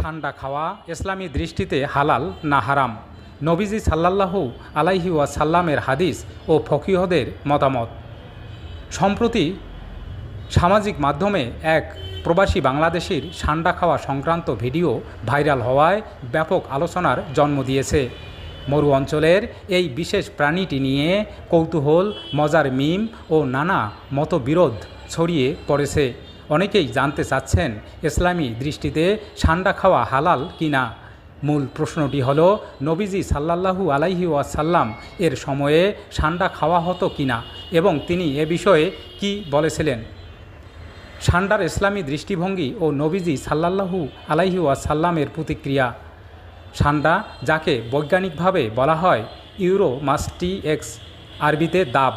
সান্ডা খাওয়া, ইসলামী দৃষ্টিতে হালাল না হারাম? নবীজি সাল্লাল্লাহু আলাইহি ওয়াসাল্লামের হাদিস ও ফকিহদের মতামত। সম্প্রতি সামাজিক মাধ্যমে এক প্রবাসী বাংলাদেশির সান্ডা খাওয়া সংক্রান্ত ভিডিও ভাইরাল হওয়ায় ব্যাপক আলোচনার জন্ম দিয়েছে। মরু অঞ্চলের এই বিশেষ প্রাণীটি নিয়ে কৌতূহল, মজার মিম ও নানা মতবিরোধ ছড়িয়ে পড়েছে। অনেকেই জানতে চাচ্ছেন, ইসলামী দৃষ্টিতে সান্ডা খাওয়া হালাল কিনা? মূল প্রশ্নটি হলো, নবীজি সাল্লাল্লাহু আলাইহি ওয়াসাল্লাম এর সময়ে সান্ডা খাওয়া হতো কি না এবং তিনি এ বিষয়ে কি বলেছিলেন? সান্ডার ইসলামী দৃষ্টিভঙ্গি ও নবীজি সাল্লাল্লাহু আলাইহি ওয়াসাল্লামের প্রতিক্রিয়া। সান্ডা, যাকে বৈজ্ঞানিকভাবে বলা হয় ইউরো মাস্টি এক্স আরবিতে দাব,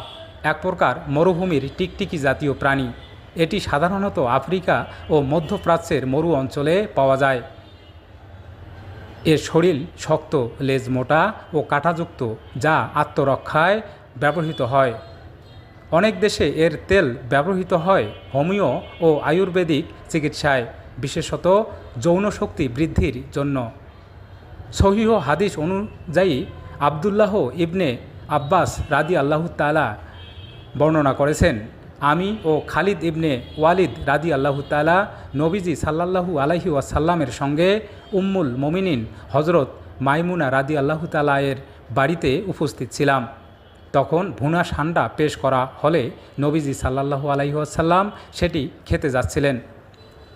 এক প্রকার মরুভূমির টিকটিকি জাতীয় প্রাণী। এটি সাধারণত আফ্রিকা ও মধ্যপ্রাচ্যের মরু অঞ্চলে পাওয়া যায়। এর শরীর শক্ত, লেজ মোটা ও কাঁটাযুক্ত, যা আত্মরক্ষায় ব্যবহৃত হয়। অনেক দেশে এর তেল ব্যবহৃত হয় হোমিও ও আয়ুর্বেদিক চিকিৎসায়, বিশেষত যৌন শক্তি বৃদ্ধির জন্য। সহিহ হাদিস অনুযায়ী আবদুল্লাহ ইবনে আব্বাস রাদি আল্লাহ তালা বর্ণনা করেছেন। আমি ও খালিদ ইবনে ওয়ালিদ রাদি আল্লাহ তালা নবীজি সাল্লাল্লাহু আলাইহি ওয়াসাল্লামের সঙ্গে উম্মুল মমিনিন হজরত মাইমুনা রাদি আল্লাহ তালা এর বাড়িতে উপস্থিত ছিলাম। তখন ভুনা সান্ডা পেশ করা হলে নবীজি সাল্লাল্লাহু আলাইহি ওয়াসাল্লাম সেটি খেতে যাচ্ছিলেন।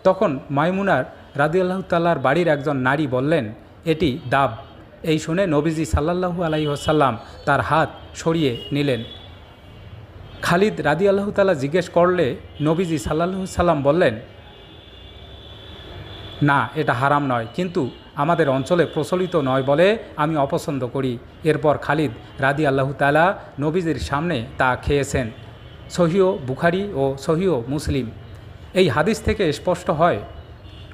তখন মাইমুনার রাদিয়াল্লাহু তাল্লার বাড়ির একজন নারী বললেন, এটি দাব এই শুনে নবীজি সাল্লাল্লাহু আলাইহি ওয়াসাল্লাম তার হাত সরিয়ে নিলেন। খালিদ রাদি আল্লাহ তালা জিজ্ঞেস করলে নবীজি সাল্লাল্লাহু সাল্লাম বললেন, না, এটা হারাম নয়, কিন্তু আমাদের অঞ্চলে প্রচলিত নয় বলে আমি অপছন্দ করি। এরপর খালিদ রাদি আল্লাহ তালা নবীজির সামনে তা খেয়েছেন। সহিও বুখারি ও সহিও মুসলিম। এই হাদিস থেকে স্পষ্ট হয়,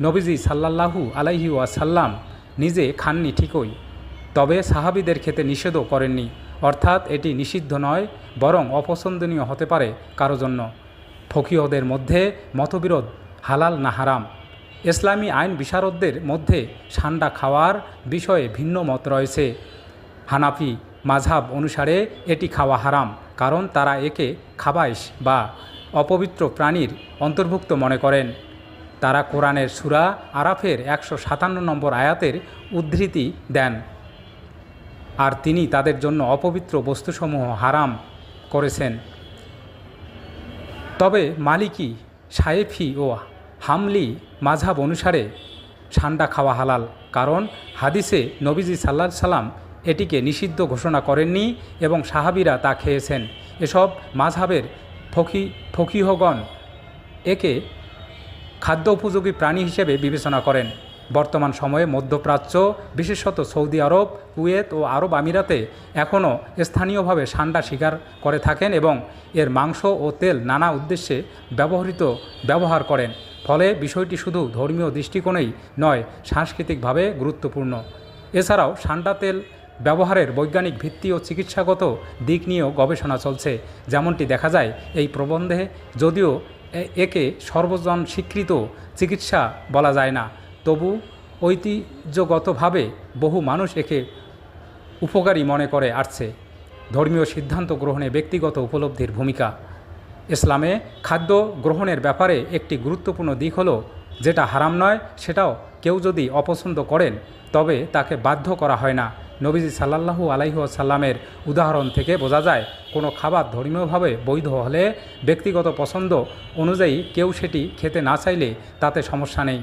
নবীজি সাল্লাল্লাহু আলাইহি ওয়াসাল্লাম নিজে খাননি ঠিকই, তবে সাহাবিদের খেতে নিষেধও করেননি। অর্থাৎ এটি নিষিদ্ধ নয়, বরং অপছন্দনীয় হতে পারে কারও জন্য। ফকিহদের মধ্যে মতবিরোধ হালাল না হারাম। ইসলামী আইন বিশারদদের মধ্যে সান্ডা খাওয়ার বিষয়ে ভিন্ন মত রয়েছে। হানাফি মাঝাব অনুসারে এটি খাওয়া হারাম, কারণ তারা একে খাবাইশ বা অপবিত্র প্রাণীর অন্তর্ভুক্ত মনে করেন। তারা কোরআনের সুরা আরাফের একশো সাতান্ন নম্বর আয়াতের উদ্ধৃতি দেন। আর তিনি তাদের জন্য অপবিত্র বস্তুসমূহ হারাম করেছেন। তবে মালিকি সায়েফি ও হামলি মাঝহাব অনুসারে ঠান্ডা খাওয়া হালাল, কারণ হাদিসে নবীজি সাল্লা সাল্লাম এটিকে নিষিদ্ধ ঘোষণা করেননি এবং সাহাবিরা তা খেয়েছেন। এসব মাঝহাবের ফকি, ফকিহগণ একে খাদ্য উপযোগী প্রাণী হিসেবে বিবেচনা করেন। বর্তমান সময়ে মধ্যপ্রাচ্য, বিশেষত সৌদি আরব, কুয়েত ও আরব আমিরাতে এখনও স্থানীয়ভাবে সান্ডা শিকার করে থাকেন এবং এর মাংস ও তেল নানা উদ্দেশ্যে ব্যবহৃত, ব্যবহার করেন। ফলে বিষয়টি শুধু ধর্মীয় দৃষ্টিকোণেই নয়, সাংস্কৃতিকভাবে গুরুত্বপূর্ণ। এছাড়াও সান্ডা তেল ব্যবহারের বৈজ্ঞানিক ভিত্তি ও চিকিৎসাগত দিক নিয়েও গবেষণা চলছে। যেমনটি দেখা যায়, এই প্রবন্ধে যদিও একে সর্বজন স্বীকৃত চিকিৎসা বলা যায় না। তবু ঐতিহ্যগতভাবে বহু মানুষ একে উপকারী মনে করে আসছে। ধর্মীয় সিদ্ধান্ত গ্রহণে ব্যক্তিগত উপলব্ধির ভূমিকা। ইসলামে খাদ্য গ্রহণের ব্যাপারে একটি গুরুত্বপূর্ণ দিক হলো, যেটা হারাম নয়, সেটাও কেউ যদি অপছন্দ করেন, তবে তাকে বাধ্য করা হয় না। নবীজি সাল্লাল্লাহু আলাইহি সাল্লামের উদাহরণ থেকে বোঝা যায়, কোনো খাবার ধর্মীয়ভাবে বৈধ হলে ব্যক্তিগত পছন্দ অনুযায়ী কেউ সেটি খেতে না চাইলে তাতে সমস্যা নেই।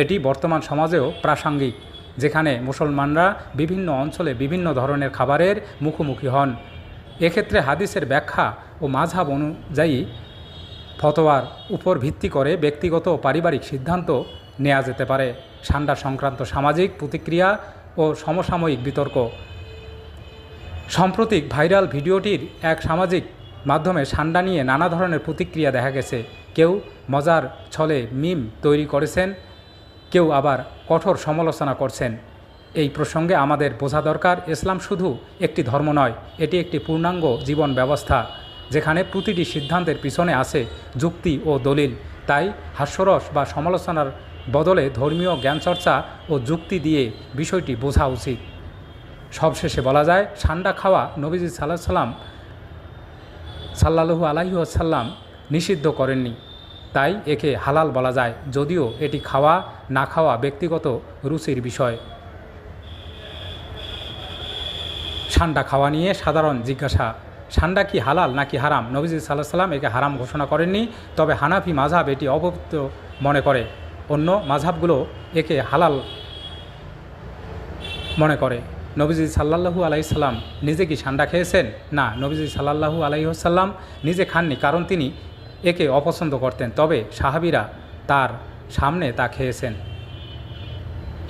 এটি বর্তমান সমাজেও প্রাসঙ্গিক, যেখানে মুসলমানরা বিভিন্ন অঞ্চলে বিভিন্ন ধরনের খাবারের মুখোমুখি হন। এক্ষেত্রে হাদিসের ব্যাখ্যা ও মাঝহাব অনুযায়ী ফতোয়ার উপর ভিত্তি করে ব্যক্তিগত ও পারিবারিক সিদ্ধান্ত নেওয়া যেতে পারে। সান্ডা সংক্রান্ত সামাজিক প্রতিক্রিয়া ও সমসাময়িক বিতর্ক। সাম্প্রতিক ভাইরাল ভিডিওটির এক সামাজিক মাধ্যমে সান্ডা নিয়ে নানা ধরনের প্রতিক্রিয়া দেখা গেছে। কেউ মজার ছলে মিম তৈরি করেছেন কেউ আবার কঠোর সমালোচনা করছেন। এই প্রসঙ্গে আমাদের বোঝা দরকার, ইসলাম শুধু একটি ধর্ম নয়, এটি একটি পূর্ণাঙ্গ জীবন ব্যবস্থা, যেখানে প্রতিটি সিদ্ধান্তের পিছনে আছে যুক্তি ও দলিল। তাই হাস্যরস বা সমালোচনার বদলে ধর্মীয় জ্ঞানচর্চা ও যুক্তি দিয়ে বিষয়টি বোঝা উচিত। সবশেষে বলা যায়, ঠান্ডা খাওয়া নবীজি সাল্লাহ সাল্লাম সাল্লাহু আলাহি নিষিদ্ধ করেননি। তাই একে হালাল বলা যায়, যদিও এটি খাওয়া না খাওয়া ব্যক্তিগত রুচির বিষয়। ঠান্ডা খাওয়া নিয়ে সাধারণ জিজ্ঞাসা ঠান্ডা কি হালাল নাকি হারাম? নবীজি সাল্লাহ সাল্লাম একে হারাম ঘোষণা করেননি, তবে হানাফি মাঝাব এটি অপবিত্র মনে করে। অন্য মাঝাবগুলো একে হালাল মনে করে। নবীজি সাল্লাল্লাহু আলাইসাল্লাম নিজে কি ঠান্ডা খেয়েছেন? না, নবীজি সাল্লাল্লাহু আলাইসাল্লাম নিজে খাননি, কারণ তিনি একে অপছন্দ করতেন, তবে সাহাবিরা তার সামনে তা খেয়েছেন।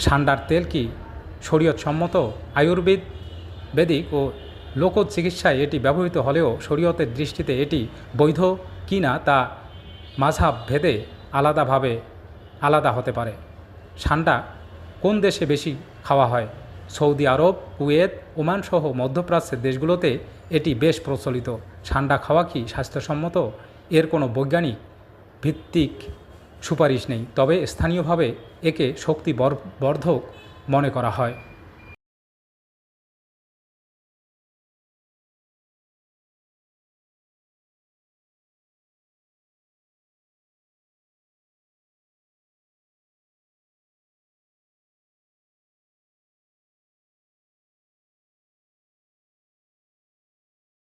সান্ডার তেল কি শরীয়ত সম্মত? আয়ুর্বেদ, বেদিক ও লোক চিকিৎসায় এটি ব্যবহৃত হলেও শরীয়তের দৃষ্টিতে এটি বৈধ কি না তা মাঝহাব ভেদে আলাদাভাবে আলাদা হতে পারে। সান্ডা কোন দেশে বেশি খাওয়া হয়? সৌদি আরব, কুয়েত, ওমান সহ মধ্যপ্রাচ্যের দেশগুলোতে এটি বেশ প্রচলিত। সান্ডা খাওয়া কি স্বাস্থ্যসম্মত? এর কোনো বৈজ্ঞানিক ভিত্তিক সুপারিশ নেই। তবে স্থানীয়ভাবে একে শক্তি বর্ধক মনে করা হয়।